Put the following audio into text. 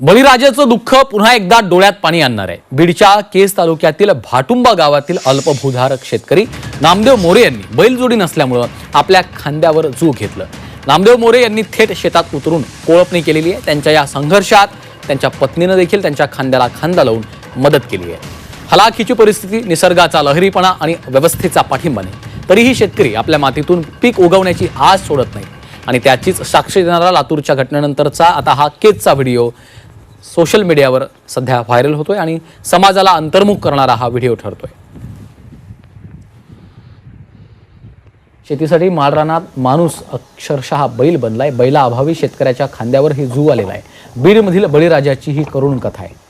बळीराजाचं दुःख पुन्हा एकदा डोळ्यात पाणी आणणार आहे. बीडच्या केस तालुक्यातील भाटुंबा गावातील अल्पभूधारक शेतकरी नामदेव मोरे यांनी बैलजोडी नसल्यामुळं आपल्या खांद्यावर जू घेतलं. नामदेव मोरे यांनी थेट शेतात उतरून कोळपणी केलेली आहे. त्यांच्या या संघर्षात त्यांच्या पत्नीनं देखील त्यांच्या खांद्याला खांदा लावून मदत केली आहे. हलाखीची परिस्थिती निसर्गाचा लहरीपणा आणि व्यवस्थेचा पाठिंबा नाही. तरीही शेतकरी आपल्या मातीतून पीक उगवण्याची आज सोडत नाही. आणि त्याचीच साक्ष देणारा लातूरच्या घटनेनंतरचा आता हा केजचा व्हिडिओ सोशल मीडियावर सध्या व्हायरल होतोय आणि समाजाला अंतर्मुख करणारा हा व्हिडिओ ठरतोय. शेतीसाठी माळरानात माणूस अक्षरशः बैल बनलाय. बैला अभावी शेतकऱ्याच्या खांद्यावर हे जू आलेला आहे. बीडमधील बळीराजाची ही करुण कथा आहे.